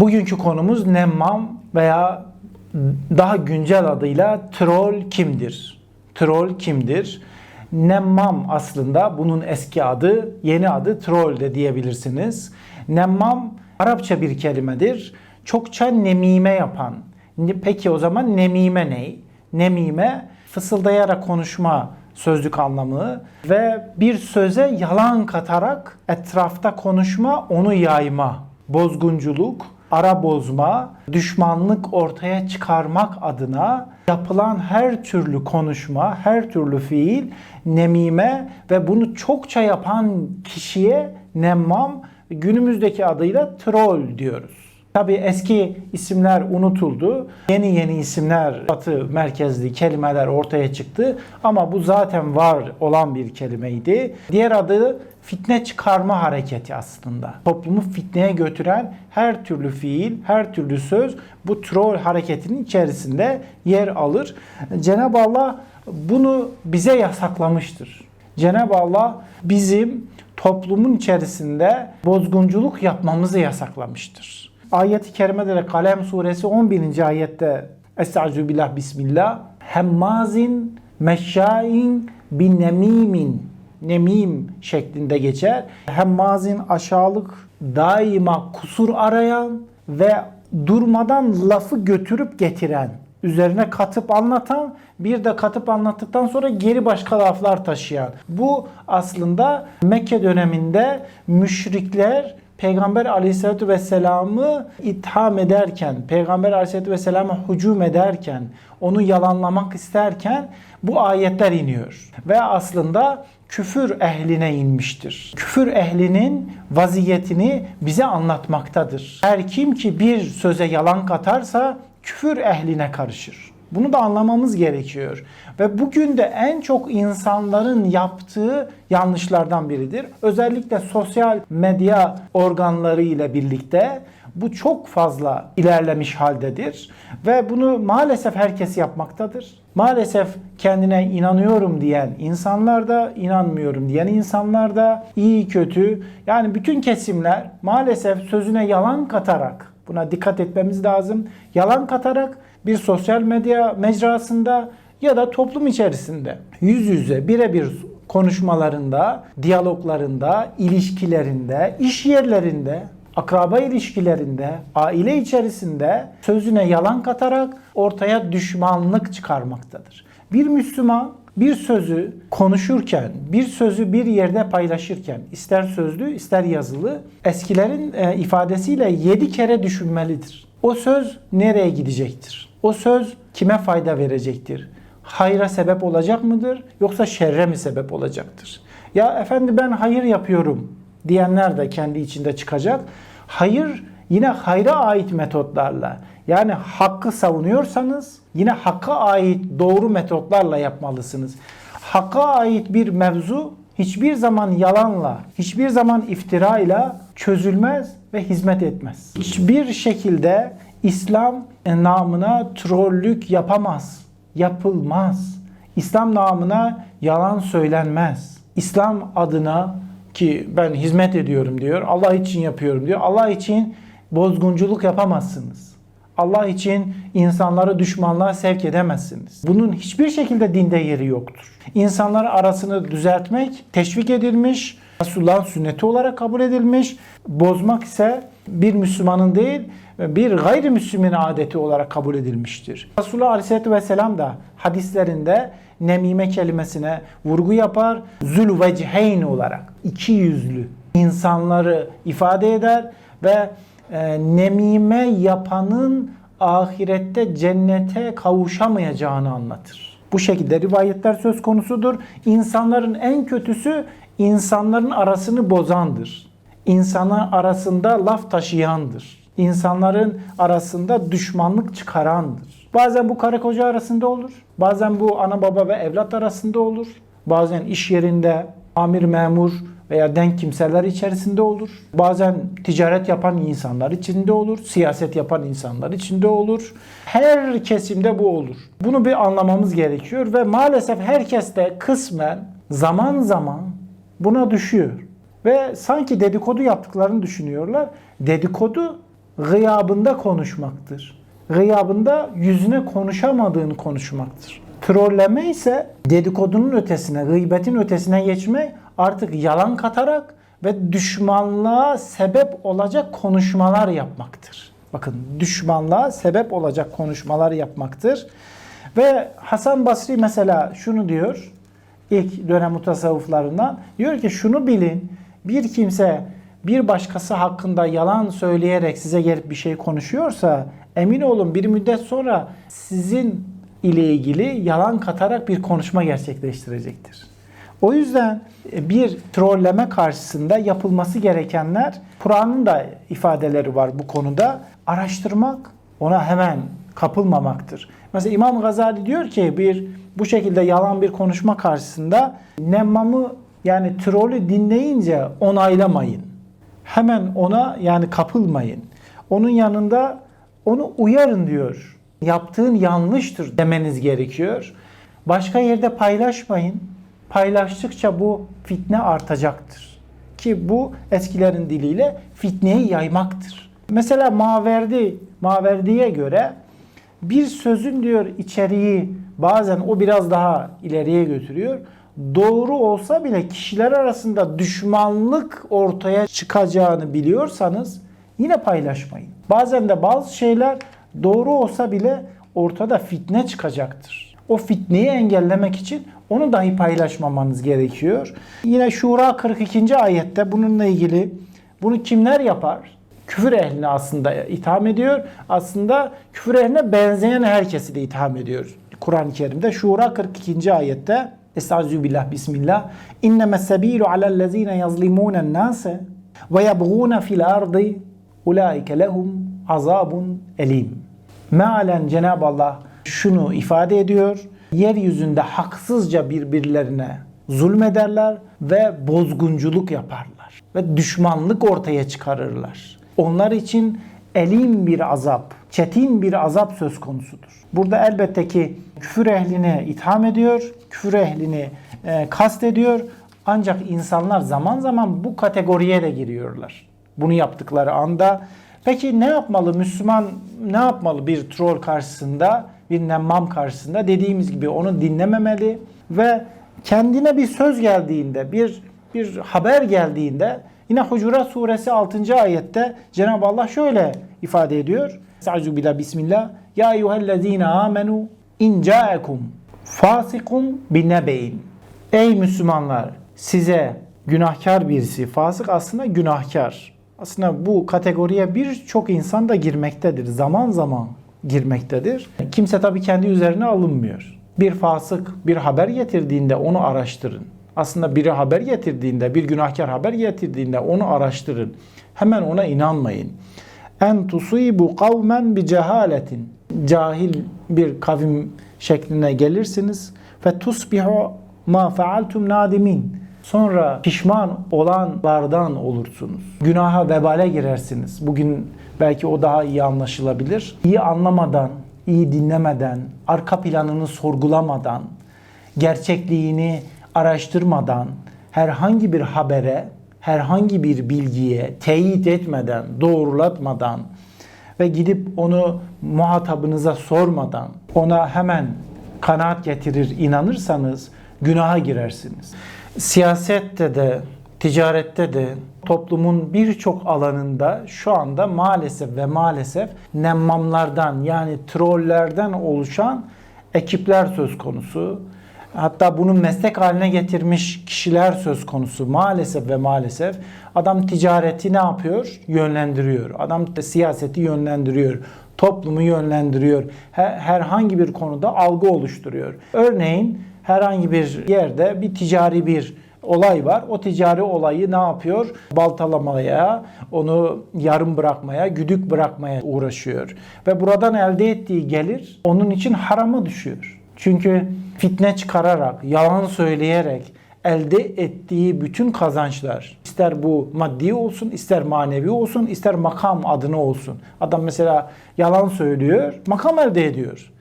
Bugünkü konumuz nemmam veya daha güncel adıyla troll kimdir? Troll kimdir? Nemmam aslında bunun eski adı, yeni adı troll de diyebilirsiniz. Nemmam Arapça bir kelimedir. Çokça nemime yapan. Peki o zaman nemime ne? Nemime fısıldayarak konuşma sözlük anlamı ve bir söze yalan katarak etrafta konuşma, onu yayma. Bozgunculuk, ara bozma, düşmanlık ortaya çıkarmak adına yapılan her türlü konuşma, her türlü fiil nemime ve bunu çokça yapan kişiye nemmam günümüzdeki adıyla troll diyoruz. Tabi eski isimler unutuldu. Yeni yeni isimler, batı merkezli kelimeler ortaya çıktı. Ama bu zaten var olan bir kelimeydi. Diğer adı fitne çıkarma hareketi aslında. Toplumu fitneye götüren her türlü fiil, her türlü söz bu troll hareketinin içerisinde yer alır. Cenab-ı Allah bunu bize yasaklamıştır. Cenab-ı Allah bizim toplumun içerisinde bozgunculuk yapmamızı yasaklamıştır. Ayet-i kerimede de Kalem suresi 11. ayette Estaizu billah bismillah hemmazin meşşain bin nemimin nemim şeklinde geçer. Hemmazin aşağılık daima kusur arayan ve durmadan lafı götürüp getiren üzerine katıp anlatan bir de katıp anlattıktan sonra geri başka laflar taşıyan. Bu aslında Mekke döneminde müşrikler Peygamber aleyhissalatü vesselam'ı itham ederken, Peygamber aleyhissalatü vesselam'a hücum ederken, onu yalanlamak isterken bu ayetler iniyor. Ve aslında küfür ehline inmiştir. Küfür ehlinin vaziyetini bize anlatmaktadır. Her kim ki bir söze yalan katarsa küfür ehline karışır. Bunu da anlamamız gerekiyor. Ve bugün de en çok insanların yaptığı yanlışlardan biridir. Özellikle sosyal medya organları ile birlikte bu çok fazla ilerlemiş haldedir. Ve bunu maalesef herkes yapmaktadır. Maalesef kendine inanıyorum diyen insanlar da, inanmıyorum diyen insanlar da iyi kötü yani bütün kesimler maalesef sözüne yalan katarak Buna dikkat etmemiz lazım. Yalan katarak bir sosyal medya mecrasında ya da toplum içerisinde yüz yüze birebir konuşmalarında, diyaloglarında, ilişkilerinde, iş yerlerinde, akraba ilişkilerinde, aile içerisinde sözüne yalan katarak ortaya düşmanlık çıkarmaktadır. Bir Müslüman bir sözü konuşurken, bir sözü bir yerde paylaşırken, ister sözlü ister yazılı, eskilerin e, ifadesiyle yedi kere düşünmelidir. O söz nereye gidecektir? O söz kime fayda verecektir? Hayra sebep olacak mıdır yoksa şerre mi sebep olacaktır? Ya efendi ben hayır yapıyorum diyenler de kendi içinde çıkacak. Hayır yine hayra ait metotlarla yani hakkı savunuyorsanız yine hakka ait doğru metotlarla yapmalısınız. Hakka ait bir mevzu hiçbir zaman yalanla, hiçbir zaman iftirayla çözülmez ve hizmet etmez. Hiçbir şekilde İslam namına trollük yapamaz, yapılmaz. İslam namına yalan söylenmez. İslam adına ki ben hizmet ediyorum diyor, Allah için yapıyorum diyor. Allah için bozgunculuk yapamazsınız. Allah için insanları düşmanlığa sevk edemezsiniz. Bunun hiçbir şekilde dinde yeri yoktur. İnsanlar arasını düzeltmek teşvik edilmiş, Resulullah'ın sünneti olarak kabul edilmiş. Bozmak ise bir Müslümanın değil, bir gayrimüslimin adeti olarak kabul edilmiştir. Resulullah Aleyhisselatü Vesselam da hadislerinde nemime kelimesine vurgu yapar. Zül veciheyn olarak iki yüzlü insanları ifade eder ve e, nemime yapanın ahirette cennete kavuşamayacağını anlatır. Bu şekilde rivayetler söz konusudur. İnsanların en kötüsü insanların arasını bozandır. İnsanlar arasında laf taşıyandır. İnsanların arasında düşmanlık çıkarandır. Bazen bu karı koca arasında olur. Bazen bu ana baba ve evlat arasında olur. Bazen iş yerinde amir memur veya denk kimseler içerisinde olur. Bazen ticaret yapan insanlar içinde olur. Siyaset yapan insanlar içinde olur. Her kesimde bu olur. Bunu bir anlamamız gerekiyor ve maalesef herkes de kısmen zaman zaman buna düşüyor. Ve sanki dedikodu yaptıklarını düşünüyorlar. Dedikodu gıyabında konuşmaktır. Gıyabında yüzüne konuşamadığını konuşmaktır. Trolleme ise dedikodunun ötesine, gıybetin ötesine geçmek artık yalan katarak ve düşmanlığa sebep olacak konuşmalar yapmaktır. Bakın düşmanlığa sebep olacak konuşmalar yapmaktır. Ve Hasan Basri mesela şunu diyor ilk dönem mutasavvıflarından diyor ki şunu bilin bir kimse bir başkası hakkında yalan söyleyerek size gelip bir şey konuşuyorsa emin olun bir müddet sonra sizin ile ilgili yalan katarak bir konuşma gerçekleştirecektir. O yüzden bir trolleme karşısında yapılması gerekenler Kur'an'ın da ifadeleri var bu konuda. Araştırmak, ona hemen kapılmamaktır. Mesela İmam Gazali diyor ki bir bu şekilde yalan bir konuşma karşısında nemmamı yani trolü dinleyince onaylamayın. Hemen ona yani kapılmayın. Onun yanında onu uyarın diyor. Yaptığın yanlıştır demeniz gerekiyor. Başka yerde paylaşmayın. Paylaştıkça bu fitne artacaktır. Ki bu eskilerin diliyle fitneyi yaymaktır. Mesela Maverdi, Maverdi'ye göre bir sözün diyor içeriği bazen o biraz daha ileriye götürüyor. Doğru olsa bile kişiler arasında düşmanlık ortaya çıkacağını biliyorsanız yine paylaşmayın. Bazen de bazı şeyler doğru olsa bile ortada fitne çıkacaktır. O fitneyi engellemek için onu dahi paylaşmamanız gerekiyor. Yine Şura 42. ayette bununla ilgili bunu kimler yapar? Küfür ehline aslında itham ediyor. Aslında küfür ehline benzeyen herkesi de itham ediyor. Kur'an-ı Kerim'de Şura 42. ayette Estaizu billah bismillah İnneme sebilu alellezine yazlimûnen nâse ve yabgûne fil ardı ulaike lehum azabun elim. Mealen Cenab-ı Allah şunu ifade ediyor. Yeryüzünde haksızca birbirlerine zulmederler ve bozgunculuk yaparlar. Ve düşmanlık ortaya çıkarırlar. Onlar için elim bir azap, çetin bir azap söz konusudur. Burada elbette ki küfür ehline itham ediyor, küfür ehlini e, kast ediyor. Ancak insanlar zaman zaman bu kategoriye de giriyorlar. Bunu yaptıkları anda Peki ne yapmalı Müslüman ne yapmalı bir troll karşısında, bir nemmam karşısında? Dediğimiz gibi onu dinlememeli ve kendine bir söz geldiğinde, bir bir haber geldiğinde yine Hucurat suresi 6. ayette Cenab-ı Allah şöyle ifade ediyor. Estaizu billah bismillah. Ya eyyühellezine amenu in ca'ekum fasikum binebeyin. Ey Müslümanlar size günahkar birisi, fasık aslında günahkar aslında bu kategoriye birçok insan da girmektedir. Zaman zaman girmektedir. Kimse tabii kendi üzerine alınmıyor. Bir fasık bir haber getirdiğinde onu araştırın. Aslında biri haber getirdiğinde, bir günahkar haber getirdiğinde onu araştırın. Hemen ona inanmayın. En tusibu kavmen bi cehaletin. Cahil bir kavim şekline gelirsiniz. Fe tusbihu ma faaltum nadimin Sonra pişman olanlardan olursunuz. Günaha vebale girersiniz. Bugün belki o daha iyi anlaşılabilir. İyi anlamadan, iyi dinlemeden, arka planını sorgulamadan, gerçekliğini araştırmadan, herhangi bir habere, herhangi bir bilgiye teyit etmeden, doğrulatmadan ve gidip onu muhatabınıza sormadan ona hemen kanaat getirir inanırsanız günaha girersiniz siyasette de, ticarette de, toplumun birçok alanında şu anda maalesef ve maalesef nemmamlardan yani trollerden oluşan ekipler söz konusu. Hatta bunu meslek haline getirmiş kişiler söz konusu maalesef ve maalesef. Adam ticareti ne yapıyor? Yönlendiriyor. Adam siyaseti yönlendiriyor. Toplumu yönlendiriyor. Herhangi bir konuda algı oluşturuyor. Örneğin herhangi bir yerde bir ticari bir olay var. O ticari olayı ne yapıyor? Baltalamaya, onu yarım bırakmaya, güdük bırakmaya uğraşıyor. Ve buradan elde ettiği gelir onun için harama düşüyor. Çünkü fitne çıkararak, yalan söyleyerek elde ettiği bütün kazançlar ister bu maddi olsun, ister manevi olsun, ister makam adına olsun. Adam mesela yalan söylüyor, makam elde ediyor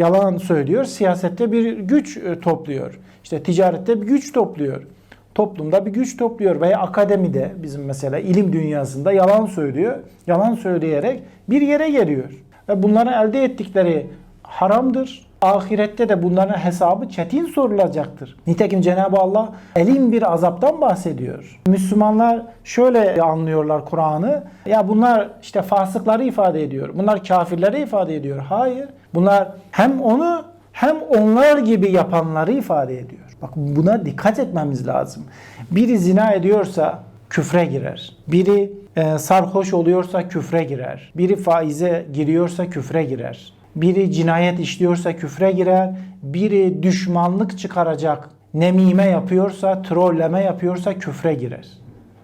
yalan söylüyor. Siyasette bir güç e, topluyor. İşte ticarette bir güç topluyor. toplumda bir güç topluyor veya akademide bizim mesela ilim dünyasında yalan söylüyor. Yalan söyleyerek bir yere geliyor. Ve bunların elde ettikleri haramdır. Ahirette de bunların hesabı çetin sorulacaktır. Nitekim Cenab-ı Allah elin bir azaptan bahsediyor. Müslümanlar şöyle anlıyorlar Kur'an'ı. Ya bunlar işte fasıkları ifade ediyor. Bunlar kafirleri ifade ediyor. Hayır. Bunlar hem onu hem onlar gibi yapanları ifade ediyor. Bak buna dikkat etmemiz lazım. Biri zina ediyorsa küfre girer. Biri e, sarhoş oluyorsa küfre girer. Biri faize giriyorsa küfre girer. Biri cinayet işliyorsa küfre girer. Biri düşmanlık çıkaracak nemime yapıyorsa, trolleme yapıyorsa küfre girer.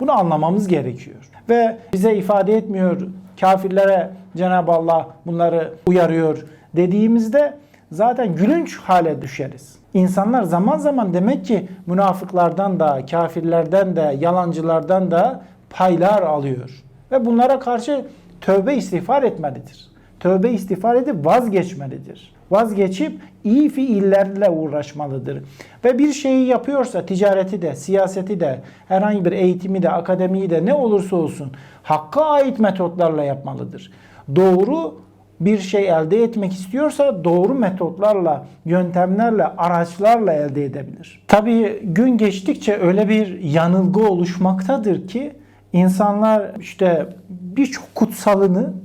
Bunu anlamamız gerekiyor. Ve bize ifade etmiyor kafirlere Cenab-ı Allah bunları uyarıyor dediğimizde zaten gülünç hale düşeriz. İnsanlar zaman zaman demek ki münafıklardan da, kafirlerden de, yalancılardan da paylar alıyor. Ve bunlara karşı tövbe istiğfar etmelidir. Tövbe istiğfar edip vazgeçmelidir. Vazgeçip iyi fiillerle uğraşmalıdır. Ve bir şeyi yapıyorsa ticareti de, siyaseti de, herhangi bir eğitimi de, akademiyi de ne olursa olsun hakka ait metotlarla yapmalıdır. Doğru bir şey elde etmek istiyorsa doğru metotlarla, yöntemlerle, araçlarla elde edebilir. Tabii gün geçtikçe öyle bir yanılgı oluşmaktadır ki insanlar işte birçok kutsalını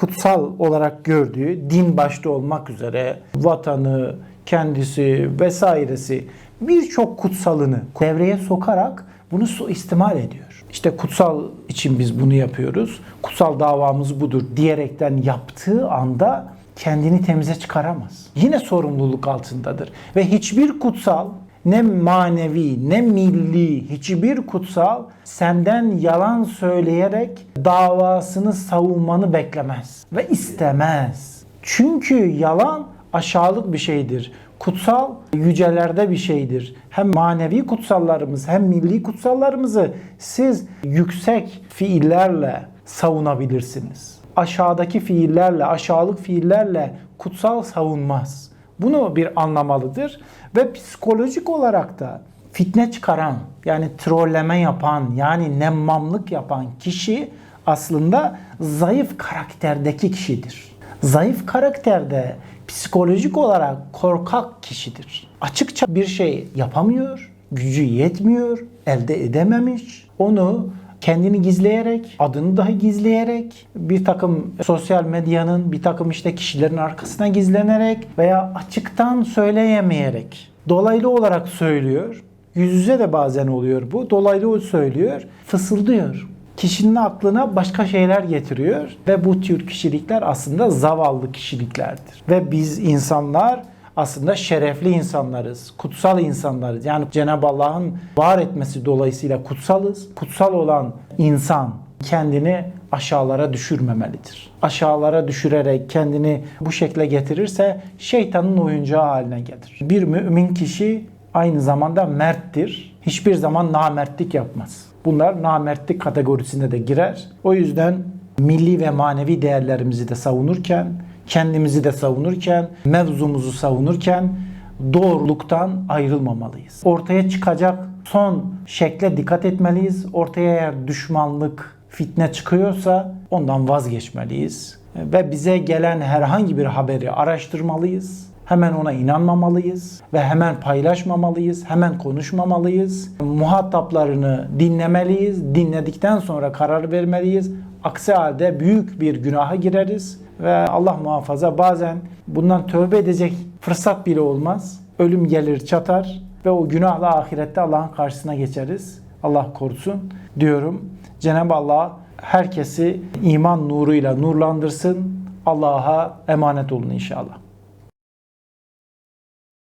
kutsal olarak gördüğü din başta olmak üzere vatanı, kendisi vesairesi birçok kutsalını devreye sokarak bunu suistimal ediyor. İşte kutsal için biz bunu yapıyoruz. Kutsal davamız budur diyerekten yaptığı anda kendini temize çıkaramaz. Yine sorumluluk altındadır. Ve hiçbir kutsal ne manevi ne milli hiçbir kutsal senden yalan söyleyerek davasını savunmanı beklemez ve istemez. Çünkü yalan aşağılık bir şeydir. Kutsal yücelerde bir şeydir. Hem manevi kutsallarımız hem milli kutsallarımızı siz yüksek fiillerle savunabilirsiniz. Aşağıdaki fiillerle, aşağılık fiillerle kutsal savunmaz. Bunu bir anlamalıdır ve psikolojik olarak da fitne çıkaran yani trolleme yapan yani nemmamlık yapan kişi aslında zayıf karakterdeki kişidir. Zayıf karakterde psikolojik olarak korkak kişidir. Açıkça bir şey yapamıyor, gücü yetmiyor, elde edememiş. Onu kendini gizleyerek, adını dahi gizleyerek, bir takım sosyal medyanın, bir takım işte kişilerin arkasına gizlenerek veya açıktan söyleyemeyerek dolaylı olarak söylüyor. Yüz yüze de bazen oluyor bu. Dolaylı söylüyor, fısıldıyor. Kişinin aklına başka şeyler getiriyor ve bu tür kişilikler aslında zavallı kişiliklerdir. Ve biz insanlar aslında şerefli insanlarız, kutsal insanlarız. Yani Cenab-ı Allah'ın var etmesi dolayısıyla kutsalız. Kutsal olan insan kendini aşağılara düşürmemelidir. Aşağılara düşürerek kendini bu şekle getirirse şeytanın oyuncağı haline gelir. Bir mümin kişi aynı zamanda merttir. Hiçbir zaman namertlik yapmaz. Bunlar namertlik kategorisine de girer. O yüzden milli ve manevi değerlerimizi de savunurken kendimizi de savunurken, mevzumuzu savunurken doğruluktan ayrılmamalıyız. Ortaya çıkacak son şekle dikkat etmeliyiz. Ortaya eğer düşmanlık, fitne çıkıyorsa ondan vazgeçmeliyiz. Ve bize gelen herhangi bir haberi araştırmalıyız. Hemen ona inanmamalıyız ve hemen paylaşmamalıyız, hemen konuşmamalıyız. Muhataplarını dinlemeliyiz. Dinledikten sonra karar vermeliyiz. Aksi halde büyük bir günaha gireriz ve Allah muhafaza bazen bundan tövbe edecek fırsat bile olmaz. Ölüm gelir çatar ve o günahla ahirette Allah'ın karşısına geçeriz. Allah korusun diyorum. Cenab-ı Allah herkesi iman nuruyla nurlandırsın. Allah'a emanet olun inşallah.